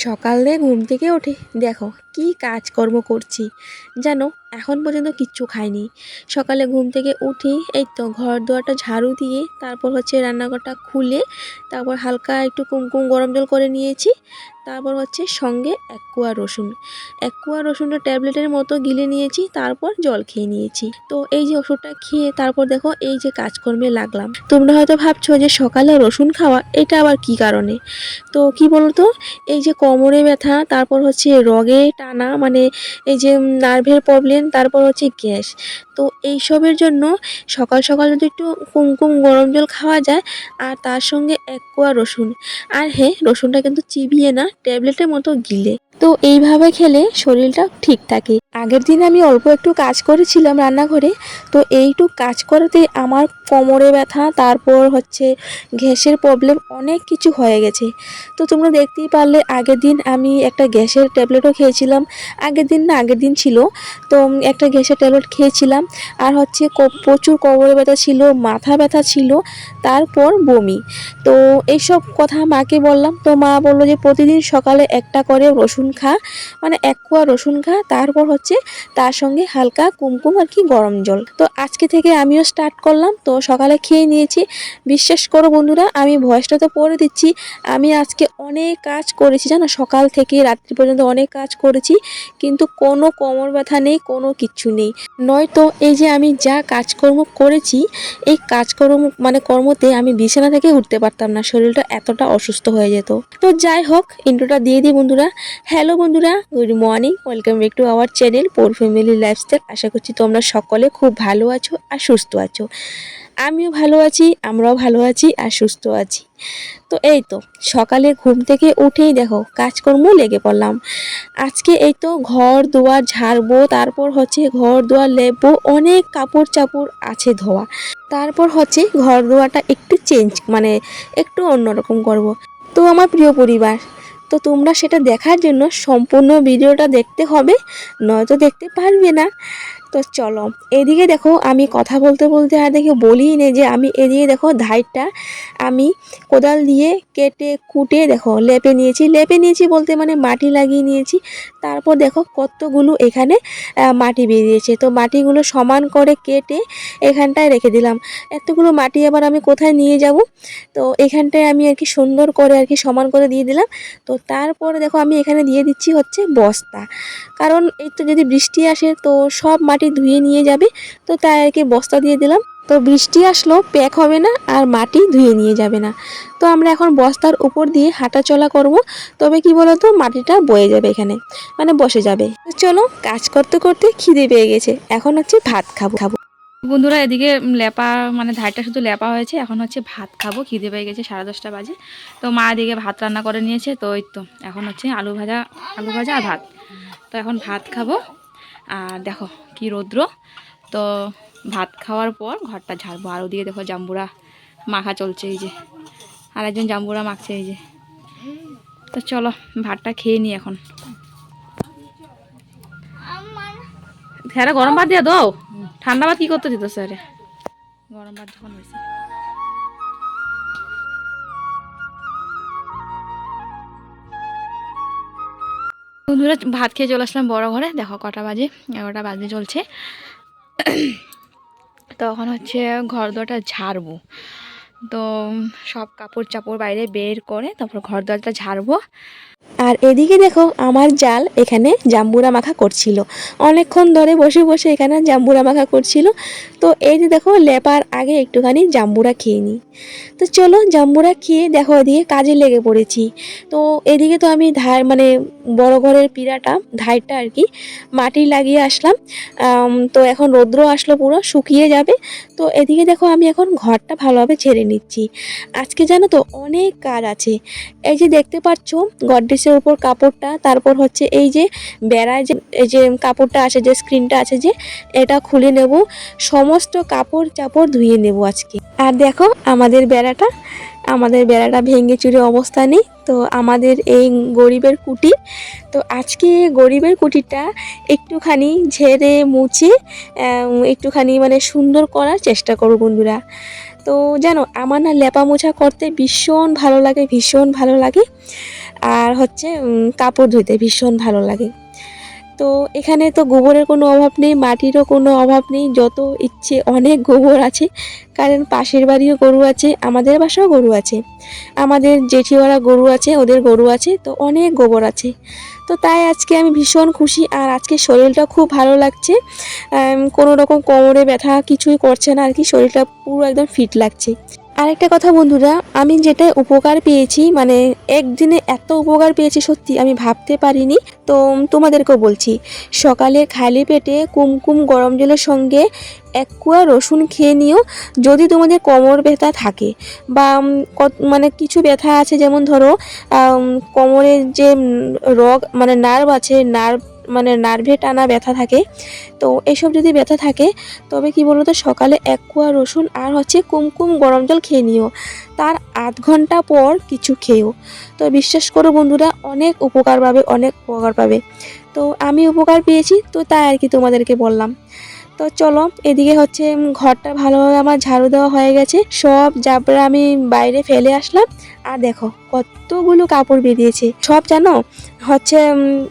সকালে ঘুম থেকে উঠে দেখো কি কাজকর্ম করছি। জানো এখন পর্যন্ত কিচ্ছু খাইনি। সকালে ঘুম থেকে উঠি, এই তো ঘর দুয়ারটা ঝাড়ু দিয়ে তারপর হচ্ছে রান্নাঘরটা খুলে তারপর হালকা একটু কুমকুম গরম জল করে নিয়েছি। তারপর হচ্ছে সঙ্গে এক কুয়া রসুন। এক কুয়া রসুনটা ট্যাবলেটের মতো গিলে নিয়েছি, তারপর জল খেয়ে নিয়েছি। তো এই যে ওষুধটা খেয়ে তারপর দেখো এই যে কাজকর্মে লাগলাম। তোমরা হয়তো ভাবছ যে সকালে রসুন খাওয়া, এটা আবার কি কারণে? তো কি বলতো, এই যে কোমরে ব্যথা, তারপর হচ্ছে রগে টানা মানে এই যে নার্ভের প্রবলেম তারপর হচ্ছে গ্যাস। তো এইসবের জন্য সকাল সকাল যদি একটু কুমকুম গরম জল খাওয়া যায়, আর তার সঙ্গে এক কোয়া রসুন। আর হ্যাঁ রসুনটা কিন্তু চিবিয়ে না, ট্যাবলেটের মতো গিলে। তো এইভাবে খেলে শরীরটা ঠিক থাকে। আগের দিন আমি অল্প একটু কাজ করেছিলাম রান্নাঘরে, তো এইটু কাজ করাতে আমার কোমরে ব্যথা, তারপর হচ্ছে গ্যাসের প্রবলেম অনেক কিছু হয়ে গেছে। তো তোমরা দেখতেই পারলে আগের দিন আমি একটা গ্যাসের ট্যাবলেটও খেয়েছিলাম। আগের দিন না, আগের দিন ছিল, তো একটা গ্যাসের ট্যাবলেট খেয়েছিলাম। আর হচ্ছে প্রচুর কোমরে ব্যথা ছিল, মাথা ব্যথা ছিল, তারপর বমি। তো এইসব কথা মাকে বললাম, তো মা বলল যে প্রতিদিন সকালে একটা করে রসুন খা মানে এক কোয়া রসুন খা, তারপর হচ্ছে তার সঙ্গে হালকা কুমকুম আর কি গরম জল। তো আজকে থেকে আমিও স্টার্ট করলাম। তো সকালে খেয়ে নিয়েছি। বিশ্বাস করো বন্ধুরা, আমি ভয়েসটা তো পরে দিচ্ছি। আমি আজকে অনেক কাজ করেছি, জানো? সকাল থেকে রাত্রি পর্যন্ত অনেক কাজ করেছি। কিন্তু কোনো কোমর ব্যথা নেই, কোনো কিচ্ছু নেই। নয়তো এই যে আমি যা কাজকর্ম করেছি, এই কাজকর্ম মানে কর্মতে আমি বিছানা থেকে উঠতে পারতাম না। শরীরটা এতটা অসুস্থ হয়ে যেত। তো যাই হোক ইন্ট্রোটা দিয়ে দিই বন্ধুরা। হ্যালো বন্ধুরা, good morning. Welcome back to our channel for family lifestyle. আশা করছি তোমরা সকলে খুব ভালো আছো আর সুস্থ আছো। আমিও ভালো আছি, আমরাও ভালো আছি আর সুস্থ আছি। তো এই তো, সকালে ঘুম থেকে উঠেই দেখো, কাজকর্ম লেগে পড়লাম। আজকে এই তো ঘর দুয়ার ঝাড়বো, তারপর হচ্ছে ঘর দুয়ার লেপবো, অনেক কাপড় চাপড় আছে ধোয়া। তারপর হচ্ছে ঘর দুয়ারটা একটু চেঞ্জ মানে একটু অন্যরকম করব। তো আমার প্রিয় পরিবার তো তোমরা সেটা দেখার জন্য সম্পূর্ণ ভিডিওটা দেখতে হবে নয়তো দেখতে পারবে না। তো চলো। এদিকে দেখো, আমি কথা বলতে বলতে আর দেখে বলিই নে যে আমি এদিকে দেখো ধাইরটা আমি কোদাল দিয়ে কেটে কুটে দেখো লেপে নিয়েছি। লেপে নিয়েছি বলতে মানে মাটি লাগিয়ে নিয়েছি। তারপর দেখো কতগুলো এখানে মাটি বেরিয়েছে। তো মাটিগুলো সমান করে কেটে এখানটায় রেখে দিলাম। এতগুলো মাটি আবার আমি কোথায় নিয়ে যাব? তো এখানটায় আমি আর কি সুন্দর করে আর কি সমান করে দিয়ে দিলাম। তো তারপরে দেখো আমি এখানে দিয়ে দিচ্ছি হচ্ছে বস্তা। কারণ এই তো যদি বৃষ্টি আসে তো সব মাটি ধুয়ে নিয়ে যাবে। তো তাই আর কি বস্তা দিয়ে দিলাম। তো বৃষ্টি আসলেও প্যাক হবে না আর মাটি ধুয়ে নিয়ে যাবে না। তো আমরা এখন বস্তার উপর দিয়ে হাঁটা চলা করব। তবে কি বলতো, মাটিটা বয়ে যাবে এখানে মানে বসে যাবে। চলো, কাজ করতে করতে খিদে পেয়ে গেছে। এখন হচ্ছে ভাত খাব। খাব। বন্ধুরা, এদিকে লেপা মানে ধারটা শুধু লেপা হয়েছে। এখন হচ্ছে ভাত খাব। খিদে পেয়ে গেছে সাড়ে দশটা বাজে। তো মা এদিকে ভাত রান্না করে নিয়েছে। তো ওই তো, এখন হচ্ছে আলু ভাজা আলু ভাজা আর ভাত। তো এখন ভাত খাব। আর দেখো কি রৌদ্র। তো ভাত খাওয়ার পর ঘরটা ঝাড়বো। আর ওদিকে দেখো জাম্বুরা মাখা চলছে এই যে। আর একজন জাম্বুরা মাখছে এই যে। তো চলো ভাতটা খেয়ে নিই এখন। হ্যাঁ গরম ভাত দিয়ে দাও। ঠান্ডা ভাত কি করতে দিত স্যার? গরম ভাত যখন হয়েছে। বন্ধুরা, ভাত খেয়ে চলে আসলাম বড় ঘরে। দেখো কটা বাজে, এগারোটা বাজে চলছে। তখন হচ্ছে ঘর দোয়াটা ঝাড়বো। তো সব কাপড় চাপড় বাইরে বের করে তারপর ঘর দোয়ারটা ঝাড়বো। আর এদিকে দেখো আমার জাল এখানে জাম্বুরা মাখা করছিল। অনেকক্ষণ ধরে বসে বসে এখানে জাম্বুরা মাখা করছিল। তো এই যে দেখো লেপার আগে একটুখানি জাম্বুরা খেয়ে নিই। তো চলো জাম্বুরা খেয়ে দেখো এদিকে কাজে লেগে পড়েছি। তো এদিকে তো আমি ধার মানে বড় ঘরের পিড়াটা, ধারটা আর কি, মাটি লাগিয়ে আসলাম। তো এখন রৌদ্র আসলো পুরো, শুকিয়ে যাবে। তো এদিকে দেখো আমি এখন ঘরটা ভালোভাবে ছেড়ে নিচ্ছি। আজকে জানো তো অনেক কাজ আছে। এই যে দেখতে পাচ্ছ গডরেজের উপর কাপড়টা, তারপর হচ্ছে এই যে বেড়ায় যে, এই যে কাপড়টা আছে যে স্ক্রিনটা আছে যে, এটা খুলে নেব। সমস্ত কাপড় চাপড় ধুয়ে নেব আজকে। আর দেখো, আমাদের বেড়াটা আমাদের বেড়াটা ভেঙে চুরে অবস্থা নেই। তো আমাদের এই গরিবের কুটির তো আজকে গরিবের কুটিরটা একটুখানি ঝেড়ে মুছে একটুখানি মানে সুন্দর করার চেষ্টা করব বন্ধুরা। তো জানো, আমার না লেপা মোছা করতে ভীষণ ভালো লাগে, ভীষণ ভালো লাগে। আর হচ্ছে কাপড় ধুতে ভীষণ ভালো লাগে। তো এখানে তো গোবরের কোনো অভাব নেই, মাটিরও কোনো অভাব নেই, যত ইচ্ছে অনেক গোবর আছে। কারণ পাশের বাড়িও গরু আছে, আমাদের বাসাও গরু আছে। আমাদের জেঠিওয়ালা গরু আছে, ওদের গরু আছে, তো অনেক গোবর আছে। তো তাই আজকে আমি ভীষণ খুশি আর আজকে শরীরটা খুব ভালো লাগছে। কোনো রকম কোমরে ব্যথা কিছুই করছে না আর কি, শরীরটা পুরো একদম ফিট লাগছে। আরেকটা কথা বন্ধুরা, আমি যেটা উপকার পেয়েছি মানে একদিনে এত উপকার পেয়েছি সত্যি, আমি ভাবতে পারিনি। তো তোমাদেরকেও বলছি, সকালে খালি পেটে কুমকুম গরম জলের সঙ্গে এক কুয়া রসুন খেয়ে নিও। যদি তোমাদের কোমর ব্যথা থাকে বা মানে কিছু ব্যথা আছে, যেমন ধরো কোমরের যে রগ মানে নার্ভ আছে নার্ভ মানে নার্ভে টানা ব্যথা থাকে। তো এসব যদি ব্যথা থাকে, তবে কি তো সকালে এক কুয়া রসুন আর হচ্ছে কুমকুম গরম জল খেয়ে নিও। তার আধ ঘণ্টা পর কিছু খেয়েও। তো বিশ্বাস করো বন্ধুরা, অনেক উপকার পাবে, অনেক উপকার পাবে। তো আমি উপকার পেয়েছি, তো তাই আর কি তোমাদেরকে বললাম। তো চলো, এদিকে হচ্ছে ঘরটা ভালোভাবে আমার ঝাড়ু দেওয়া হয়ে গেছে। সব জাবরা আমি বাইরে ফেলে আসলাম। আর দেখো, কতগুলো কাপড় বেরিয়েছে সব জানো? হচ্ছে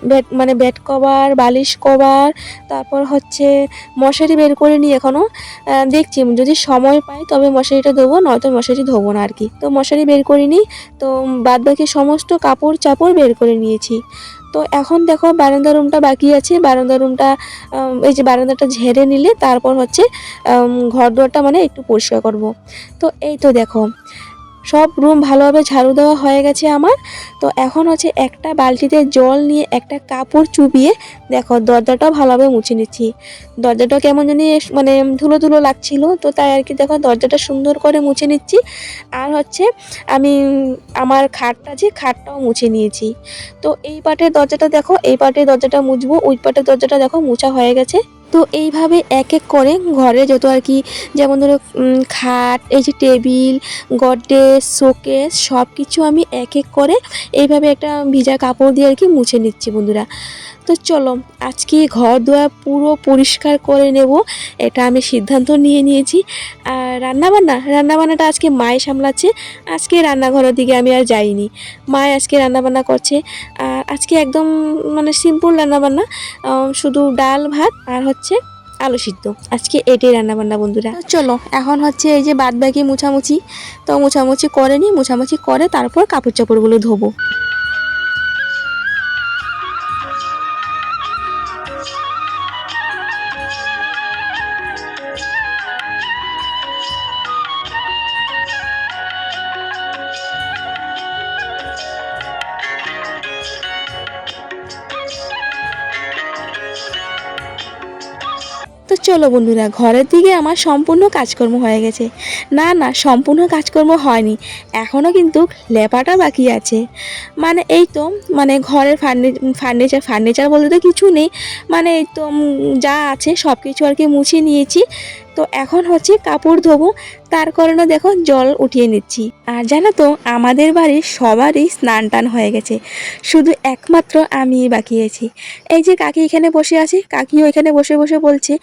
বেড মানে বেড কভার, বালিশ কভার, তারপর হচ্ছে মশারি বের করে নিই এখনও দেখছি, যদি সময় পাই তবে মশারিটা ধোবো, নয়তো মশারি ধোবো না আর কি। তো মশারি বের করে নিই, তো বাদ বাকি সমস্ত কাপড় চাপড় বের করে নিয়েছি। তো এখন দেখো বারান্দা রুমটা বাকি আছে। বারান্দা রুমটা এই যে বারান্দাটা ঝেড়ে নিলে তারপর হচ্ছে ঘর দুয়ারটা মানে একটু পরিষ্কার করব। তো এই তো দেখো সব রুম ভালোভাবে ঝাড়ু দেওয়া হয়ে গেছে আমার। তো এখন হচ্ছে একটা বালতিতে জল নিয়ে একটা কাপড় চুবিয়ে দেখো দরজাটাও ভালোভাবে মুছে নিচ্ছি। দরজাটা কেমন জানি মানে ধুলো ধুলো লাগছিল, তো তাই আর কি দেখো দরজাটা সুন্দর করে মুছে নিচ্ছি। আর হচ্ছে আমি আমার খাটটা যে খাটটাও মুছে নিয়েছি। তো এই পাটের দরজাটা দেখো, এই পাটের দরজাটা মুছবো, ওই পাটের দরজাটা দেখো মুছা হয়ে গেছে। তো এইভাবে এক এক করে ঘরে যত আর কি, যেমন ধরো খাট, এই যে টেবিল, গডরেজ, শোকেস সব কিছু আমি এক এক করে এইভাবে একটা ভিজা কাপড় দিয়ে আর কি মুছে নিচ্ছি বন্ধুরা। তো চলো, আজকে ঘর দুয়ার পুরো পরিষ্কার করে নেব, এটা আমি সিদ্ধান্ত নিয়ে নিয়েছি। আর রান্নাবান্না, রান্নাবান্নাটা আজকে মায়ে সামলাচ্ছে, আজকে রান্নাঘরের দিকে আমি আর যাইনি। মায় আজকে রান্নাবান্না করছে, আর আজকে একদম মানে সিম্পল রান্নাবান্না বান্না শুধু ডাল, ভাত আর হচ্ছে আলু সিদ্ধ। আজকে এটাই রান্নাবান্না বন্ধুরা। চলো, এখন হচ্ছে এই যে বাদ বাকি মুছামুছি, তো মুছামুছি করেনি মুছামুছি করে তারপর কাপড় চাপড়গুলো ধোবো। চলো বন্ধুরা, ঘরের দিকে আমার সম্পূর্ণ কাজকর্ম হয়ে গেছে। না না, সম্পূর্ণ কাজকর্ম হয়নি। এখনও কিন্তু লেপাটা বাকি আছে। মানে এই তো মানে ঘরের ফার্নি ফার্নিচার ফার্নিচার বলতে তো কিছু নেই। মানে এই তো যা আছে সব কিছু আর কি মুছিয়ে নিয়েছি। তো এখন হচ্ছে কাপড় ধোবো, তার কারণে দেখো জল উঠিয়ে নিচ্ছি। আর জানো তো, আমাদের বাড়ির সবারই স্নান টান হয়ে গেছে। শুধু একমাত্র আমি বাকি আছি। এই যে কাকি এখানে বসে আছে, কাকিও এখানে বসে বসে বলছে,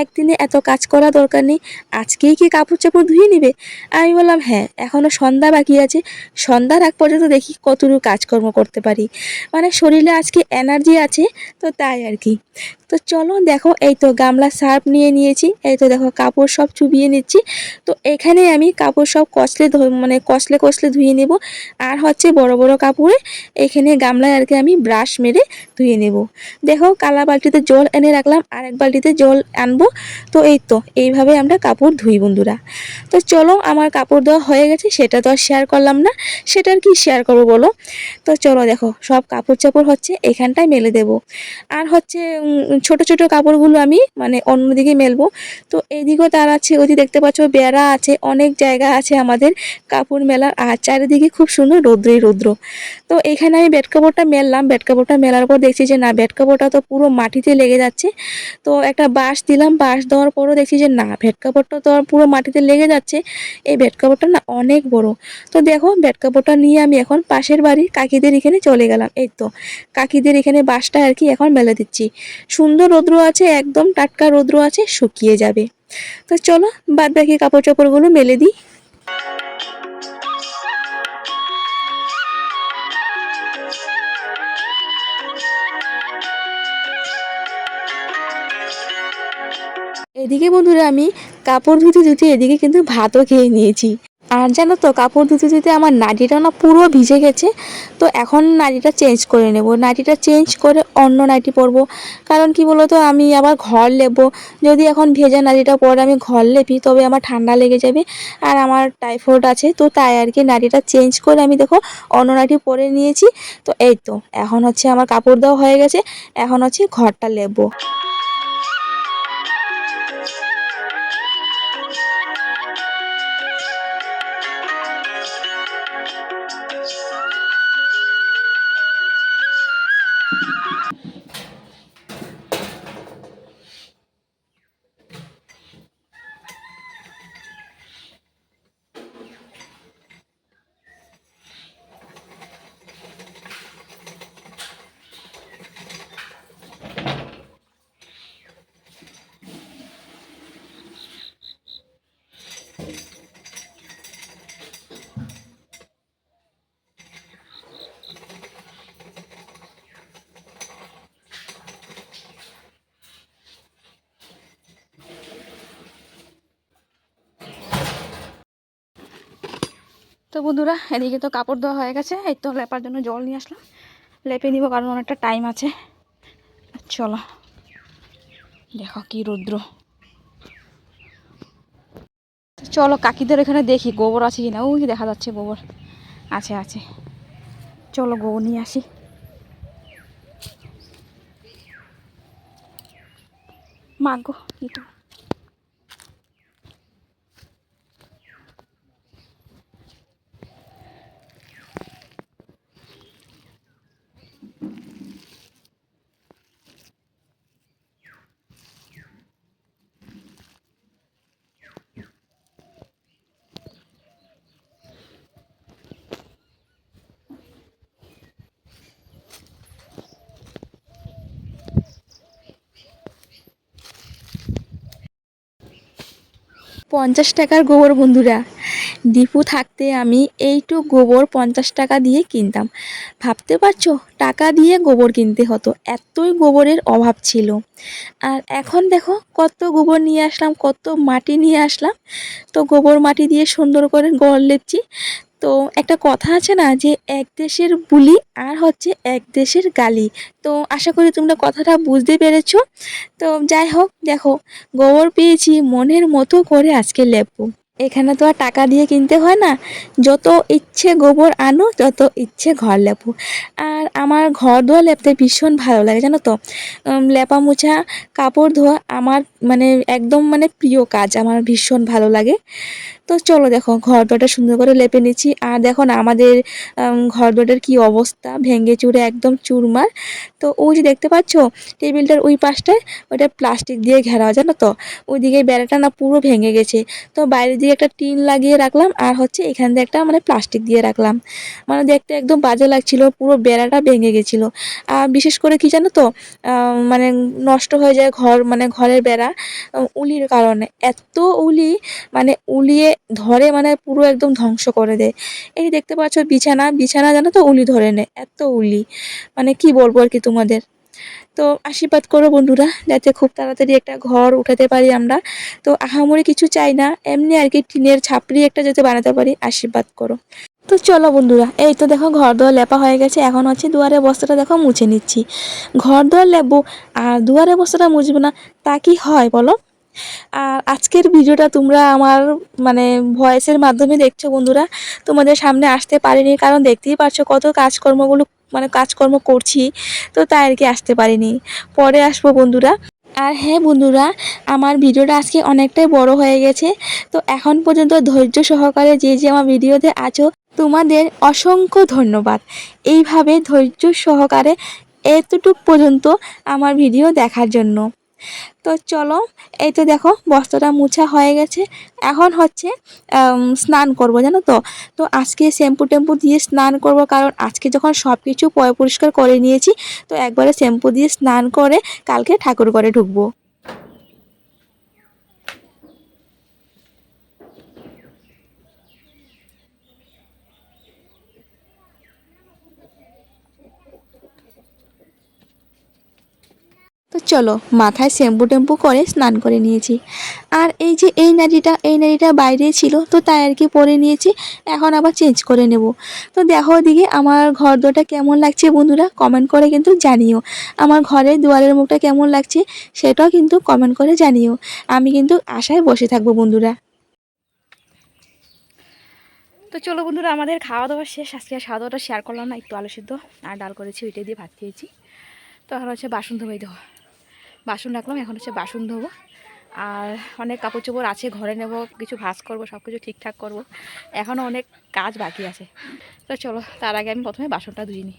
একদিনে এত কাজ করা দরকার নেই, আজকেই কি কাপড় চাপড় ধুয়ে নিবে? আমি বললাম হ্যাঁ এখনও সন্ধ্যা বাকি আছে। সন্ধ্যার আগ পর্যন্ত দেখি কতটুকু কাজকর্ম করতে পারি। মানে শরীরে আজকে এনার্জি আছে, তো তাই আর কি। তো চলো দেখো, এই তো গামলা সার্ফ নিয়ে নিয়েছি, এই তো দেখো কাপড় সব চুবিয়ে নিচ্ছি। তো এখানে আমি কাপড় সব কষলে ধো- মানে কষলে কষলে ধুয়ে নেব। আর হচ্ছে বড় বড় কাপড়ে এখানে গামলায় আর কি আমি ব্রাশ মেরে ধুয়ে নেব। দেখো কালা বালতিতে জল এনে রাখলাম, আর এক বালতিতে জল আনব। তো এই তো, এইভাবে আমরা কাপড় ধুই বন্ধুরা। তো চলো, আমার কাপড় দেওয়া হয়ে গেছে, সেটা তো আর শেয়ার করলাম না। সেটা আর কি শেয়ার করব বলো? তো চলো দেখো, সব কাপড় চাপড় হচ্ছে, এখানটায় মেলে দেব। আর হচ্ছে ছোট ছোট কাপড়গুলো আমি মানে অন্যদিকে মেলবো। তো এইদিকেও তার আছে ওইদিকে দেখতে পাচ্ছ বেড়া আছে, অনেক জায়গা আছে আমাদের কাপড় মেলার। আর চারিদিকে খুব সুন্দর রৌদ্রই রৌদ্র। তো এখানে আমি বেড কাপড়টা মেললাম। বেড কাপড়টা মেলার পর দেখছি যে না, বেড কাপড়টা তো পুরো মাটিতে লেগে যাচ্ছে। তো একটা বাঁশ দিলাম, বাঁশ দেওয়ার পরও দেখছি যে না, বেড কাপড়টা তো পুরো মাটিতে লেগে যাচ্ছে। এই বেড কাপড়টা না অনেক বড়। তো দেখো, বেড কাপড়টা নিয়ে আমি এখন পাশের বাড়ির কাকিদের এখানে চলে গেলাম। এই তো, কাকিদের এখানে বাঁশটা আর কি এখন মেলে দিচ্ছি। সুন্দর রৌদ্র আছে, একদম টাটকা রৌদ্র আছে, শুকিয়ে যাবে। তো চলো, বাদ বাকি কাপড় চোপড়গুলো মেলে দিই। এদিকে বন্ধুরা, আমি কাপড় ধুতে ধুতে এদিকে কিন্তু ভাতও খেয়ে নিয়েছি। আর জানো তো, কাপড় ধুতে ধুতে আমার নাইটিটা না পুরো ভিজে গেছে, তো এখন নাইটিটা চেঞ্জ করে নেব। নাইটিটা চেঞ্জ করে অন্য নাইটি পরবো। কারণ কি বলো তো আমি আবার ঘর লেবো। যদি এখন ভেজা নাইটিটা পরে আমি ঘর লেপি, তবে আমার ঠান্ডা লেগে যাবে। আর আমার টাইফয়েড আছে, তো তাই আর কি নাইটিটা চেঞ্জ করে আমি দেখো অন্য নাইটি পরে নিয়েছি। তো এই তো, এখন হচ্ছে আমার কাপড় দেওয়া হয়ে গেছে, এখন হচ্ছে ঘরটা লেবো। তো বন্ধুরা, এদিকে তো কাপড় দেওয়া হয়ে গেছে। এই তো লেপার জন্য জল নিয়ে আসলাম। লেপে নিব কারণ অনেকটা টাইম আছে। চলো, দেখো কি রৌদ্র। চলো, কাকিদের এখানে দেখি, গোবর আছে কিনা। ওই দেখা যাচ্ছে গোবর। আছে আছে। চলো, গোবর নিয়ে আসি। মাগো এটা পঞ্চাশ টাকার গোবর বন্ধুরা। ডিপু থাকতে আমি এইটু গোবর পঞ্চাশ টাকা দিয়ে কিনতাম। ভাবতে পারছ? টাকা দিয়ে গোবর কিনতে হতো। এতই গোবরের অভাব ছিল। আর এখন দেখো, কত গোবর নিয়ে আসলাম, কত মাটি নিয়ে আসলাম। তো গোবর মাটি দিয়ে সুন্দর করে গড় লেপছি। তো একটা কথা আছে না যে এক দেশের বুলি আর হচ্ছে এক দেশের গালি। তো আশা করি তোমরা কথাটা বুঝতে পেরেছ। তো যাই হোক, দেখো, গোবর পেয়েছি, মনের মতো করে আজকে লেপবো। এখানে তো আর টাকা দিয়ে কিনতে হয় না। যত ইচ্ছে গোবর আনো যত ইচ্ছে ঘর লেপো। আর আমার ঘর ধোয়া লেপতে ভীষণ ভালো লাগে, জানো তো? লেপা মোছা কাপড় ধোয়া আমার মানে একদম মানে প্রিয় কাজ, আমার ভীষণ ভালো লাগে। তো চলো দেখো, ঘর দোয়াটা সুন্দর করে লেপে নিচ্ছি। আর দেখো না, আমাদের ঘর দোয়াটার কী অবস্থা? ভেঙে চুরে একদম চুরমার। তো ওই যে দেখতে পাচ্ছ, টেবিলটার ওই পাশটায় ওটা প্লাস্টিক দিয়ে ঘেরা, জানো তো? ওইদিকে বেড়াটা না পুরো ভেঙে গেছে। তো বাইরের দিকে একটা টিন লাগিয়ে রাখলাম আর হচ্ছে এখান দিয়ে একটা মানে প্লাস্টিক দিয়ে রাখলাম। মানে দেখতে একদম বাজে লাগছিল, পুরো বেড়াটা ভেঙে গেছিল। আর বিশেষ করে কি জানো তো মানে নষ্ট হয়ে যায় ঘর মানে ঘরের বেড়া উলির কারণে। এত উলি মানে উলিয়ে ধরে মানে পুরো একদম ধ্বংস করে দেয়। এই দেখতে পাচ্ছ বিছানা বিছানা জানো তো উলি ধরে নেয়, এত উলি। মানে কি বলব আর কি তোমাদের? তো আশীর্বাদ করো বন্ধুরা, যাতে খুব তাড়াতাড়ি একটা ঘর উঠাতে পারি আমরা। তো আহামরি কিছু চাই না, এমনি আর কি টিনের ছাপড়ি একটা যাতে বানাতে পারি, আশীর্বাদ করো। তো চলো বন্ধুরা, এই তো দেখো ঘর দোয়ার লেপা হয়ে গেছে, এখন হচ্ছে দুয়ারে বস্তাটা দেখো মুছে নিচ্ছি। ঘর দোয়ার লেপবো আর দুয়ারে বস্তাটা মুছবো না, তা কি হয় বলো? আর আজকের ভিডিওটা তোমরা আমার মানে ভয়েসের মাধ্যমে দেখছ বন্ধুরা, তোমাদের সামনে আসতে পারিনি, কারণ দেখতেই পারছ কত কাজকর্মগুলো মানে কাজকর্ম করছি, তো তাই আর কি আসতে পারিনি। পরে আসব বন্ধুরা। আর হ্যাঁ বন্ধুরা, আমার ভিডিওটা আজকে অনেকটাই বড় হয়ে গেছে। তো এখন পর্যন্ত ধৈর্য সহকারে যে যে আমার ভিডিওতে আছো, তোমাদের অসংখ্য ধন্যবাদ। এইভাবে ধৈর্য সহকারে এতটুক পর্যন্ত আমার ভিডিও দেখার জন্য। তো চলো, এই তো দেখো বস্ত্রটা মুছা হয়ে গেছে। এখন হচ্ছে স্নান করব, জানো তো? তো আজকে শ্যাম্পু টেম্পু দিয়ে স্নান করব, কারণ আজকে যখন সব কিছু পরিষ্কার করে নিয়েছি, তো একবারে শ্যাম্পু দিয়ে স্নান করে কালকে ঠাকুর ঘরে ঢুকবো। চলো, মাথায় শ্যাম্পু টেম্পু করে স্নান করে নিয়েছি। আর এই যে এই নাড়িটা এই নাড়িটা বাইরে ছিল, তো তাই আর কি পরে নিয়েছি, এখন আবার চেঞ্জ করে নেব। তো দেখো ওদিকে আমার ঘর দোরটা কেমন লাগছে বন্ধুরা কমেন্ট করে কিন্তু জানিও। আমার ঘরের দুয়ারের মুখটা কেমন লাগছে, সেটাও কিন্তু কমেন্ট করে জানিও। আমি কিন্তু আশায় বসে থাকব বন্ধুরা। তো চলো বন্ধুরা, আমাদের খাওয়া দাওয়া শেষ। আজকে খাওয়া দাওয়াটা শেয়ার করলাম না, একটু আলু সিদ্ধ আর ডাল করেছি, ওইটাই দিয়ে ভাত খেয়েছি। তো এখন হচ্ছে বাসন ধোবাই দেবো। বাসন রাখলাম, এখন হচ্ছে বাসন ধোবো। আর অনেক কাপড় চোপড় আছে, ঘরে নেব, কিছু ভাজ করব সব কিছু ঠিকঠাক করব। এখনও অনেক কাজ বাকি আছে। তো চলো, তার আগে আমি প্রথমে বাসনটা ধুই নিই।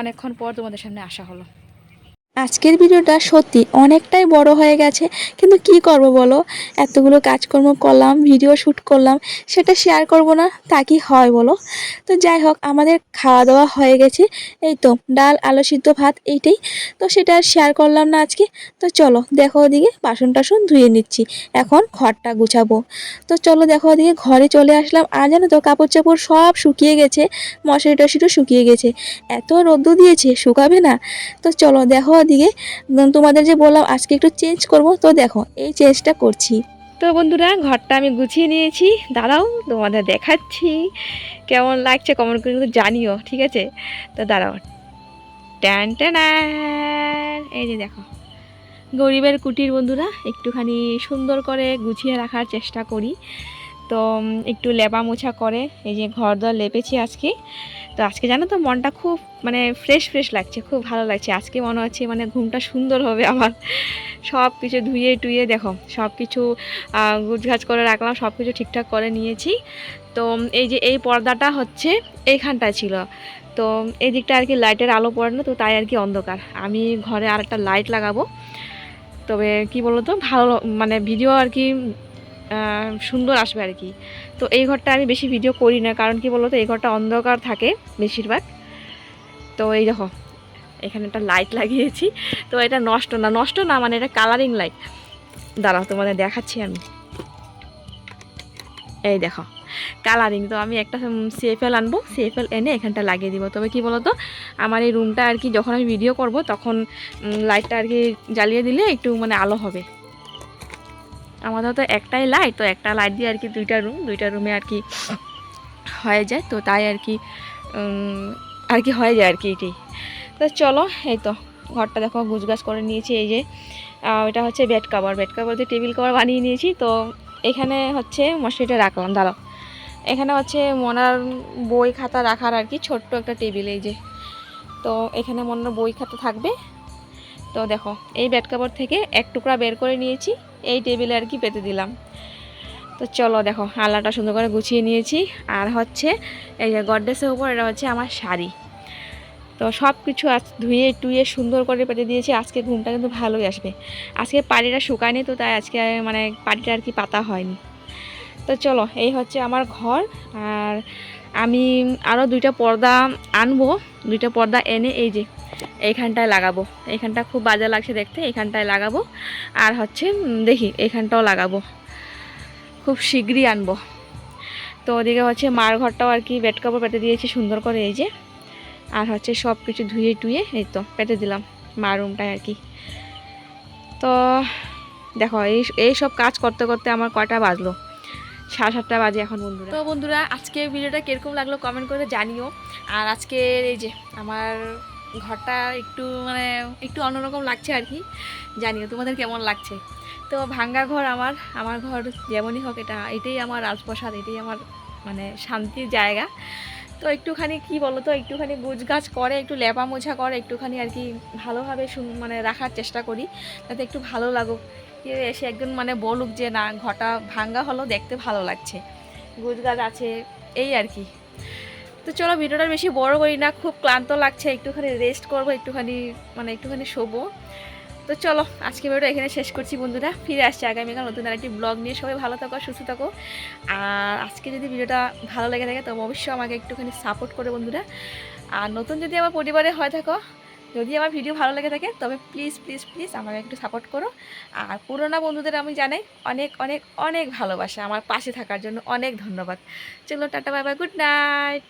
অনেকক্ষণ পর তোমাদের সামনে আসা হলো। আজকের ভিডিওটা সত্যি অনেকটাই বড় হয়ে গেছে, কিন্তু কি করব বলো? এতগুলো কাজকর্ম করলাম ভিডিও শ্যুট করলাম, সেটা শেয়ার করব না, তা কি হয় বলো? তো যাই হোক, আমাদের খাওয়া দাওয়া হয়ে গেছে, এই তো ডাল, আলু সিদ্ধ ভাত এইটাই, তো সেটা আর শেয়ার করলাম না আজকে, তো চলো দেখো ওদিকে বাসন টাসন ধুয়ে নিচ্ছি, এখন ঘরটা গুছাবো। তো চলো দেখো ওদিকে ঘরে চলে আসলাম, আর জানো তো কাপড় চাপড় সব শুকিয়ে গেছে মশারি টশারিও শুকিয়ে গেছে, এত রোদ্দু দিয়েছে, শুকাবে না। তো চলো দেখো উম, তোমাদের যে বললাম আজকে একটু চেঞ্জ করব তো দেখো এই চেঞ্জটা করছি। তো বন্ধুরা ঘরটা আমি গুছিয়ে নিয়েছি। দাঁড়াও তোমাদের দেখাচ্ছি। কেমন লাগছে কমেন্ট করে কিন্তু জানিও ঠিক আছে? তো দাঁড়াও। ট্যান ট্যান এই যে দেখো গরিবের কুটির বন্ধুরা একটুখানি সুন্দর করে গুছিয়ে রাখার চেষ্টা করি। তো একটু লেপা মোছা করে এই যে ঘর দর লেপেছি আজকে। তো আজকে জানো তো মনটা খুব মানে ফ্রেশ ফ্রেশ লাগছে, খুব ভালো লাগছে। আজকে মনে হচ্ছে মানে ঘুমটা সুন্দর হবে আমার। সব কিছু ধুয়ে টুয়ে দেখো, সব কিছু গুছগাছ করে রাখলাম, সব কিছু ঠিকঠাক করে নিয়েছি। তো এই যে এই পর্দাটা হচ্ছে এইখানটা ছিল। তো এই দিকটা আর কি লাইটের আলো পড়ে না তো তাই আর কি অন্ধকার। আমি ঘরে আর একটা লাইট লাগাবো। তবে কি বলতো, ভালো মানে ভিডিও আর কি সুন্দর আসবে আর কি। তো এই ঘরটা আমি বেশি ভিডিও করি না, কারণ কি বলতো, এই ঘরটা অন্ধকার থাকে বেশিরভাগ। তো এই দেখো, এখানে একটা লাইট লাগিয়েছি। তো এটা নষ্ট না নষ্ট না মানে এটা কালারিং লাইট দাঁড়াও, তোমাদের দেখাচ্ছি আমি। এই দেখো কালারিং তো আমি একটা সিএফএল আনব সিএফএল এনে এখানটা লাগিয়ে দিব। তবে কি বলতো, আমার এই রুমটা আর কি, যখন আমি ভিডিও করব, তখন লাইটটা আর কি জ্বালিয়ে দিলে একটু মানে আলো হবে। আমাদের তো একটাই লাইট তো একটা লাইট দিয়ে আর কি দুইটা রুম দুইটা রুমে আর কি হয়ে যায়, তো তাই আর কি আর কি হয়ে যায় আর কি এটি। তো চলো, এই তো, ঘরটা দেখো, গুছগাছ করে নিয়েছি, এই যে এটা হচ্ছে বেড কাভার বেড কাভার দিয়ে টেবিল কভার বানিয়ে নিয়েছি, তো এখানে হচ্ছে মশারিটা রাখলাম, দাঁড়াও। এখানে হচ্ছে মনার বই খাতা রাখার আর কি ছোট্ট একটা টেবিল এই যে। তো এখানে মনার বই খাতা থাকবে। তো দেখো, এই বেড কাভার থেকে এক টুকরা বের করে নিয়েছি। এই টেবিলে আর কি পেতে দিলাম। তো চলো দেখো আলাটা সুন্দর করে গুছিয়ে নিয়েছি। আর হচ্ছে এই যে গডডেসের উপর, এটা হচ্ছে আমার শাড়ি। তো সব কিছু আজ ধুয়ে টুয়ে সুন্দর করে পেতে দিয়েছি। আজকে ঘুমটা কিন্তু ভালোই আসবে। আজকে পাড়িটা শুকায়নি তো, তাই আজকে মানে পাড়িটা আর কি পাতা হয়নি। তো চলো, এই হচ্ছে আমার ঘর। আর আমি আরও দুইটা পর্দা আনব। দুইটা পর্দা এনে এই যে এইখানটায় লাগাবো। এইখানটা খুব বাজে লাগছে দেখতে, এইখানটায় লাগাবো। আর হচ্ছে দেখি, এইখানটাও লাগাবো। খুব শীঘ্রই আনব। তো ওদিকে হচ্ছে মার ঘরটাও আর কি বেড কাপড় পেতে দিয়েছি সুন্দর করে, এই যে। আর হচ্ছে সব কিছু ধুয়ে টুয়ে, এই তো, পেতে দিলাম মা রুমটায় আর কি। তো দেখো, এই এই সব কাজ করতে করতে আমার কটা বাজলো? সাড়ে সাতটা বাজে এখন বন্ধুরা। তো বন্ধুরা আজকে ভিডিওটা কীরকম লাগল কমেন্ট করে জানিও। আর আজকের এই যে, আমার ঘরটা একটু মানে একটু অন্যরকম লাগছে আর কি। জানিও তোমাদের কেমন লাগছে? তো ভাঙ্গা ঘর আমার আমার ঘর যেমনই হোক এটা, এটাই আমার রাজপ্রসাদ, এটাই আমার মানে শান্তির জায়গা। তো একটুখানি কি বলো তো একটুখানি গুছগাছ করে, একটু লেপা মোছা করে, একটুখানি আর কি ভালোভাবে মানে রাখার চেষ্টা করি, যাতে একটু ভালো লাগুক। এসে একজন মানে বলুক যে, না, ঘরটা ভাঙ্গা হলো, দেখতে ভালো লাগছে। গুছগাছ আছে, এই আর কি। তো চলো ভিডিওটা বেশি বড় করি না, খুব ক্লান্ত লাগছে, একটুখানি রেস্ট করব, একটুখানি মানে একটুখানি শোবো। তো চলো আজকে ভিডিওটা এখানে শেষ করছি বন্ধুরা, ফিরে আসছি আগামীকাল নতুন আরেকটি ব্লগ নিয়ে। সবাই ভালো থাকো, সুস্থ থাকো। আর আজকে যদি ভিডিওটা ভালো লেগে থাকে, তবে অবশ্যই আমাকে একটুখানি সাপোর্ট করে বন্ধুরা। আর নতুন যদি আমার পরিবারে হয়ে থাকো, যদি আমার ভিডিও ভালো লেগে থাকে, তবে প্লিজ প্লিজ প্লিজ আমাকে একটু সাপোর্ট করো। আর পুরোনো বন্ধুদের আমি জানাই, অনেক অনেক অনেক ভালোবাসা। আমার পাশে থাকার জন্য অনেক ধন্যবাদ। চলো, tata bye bye good night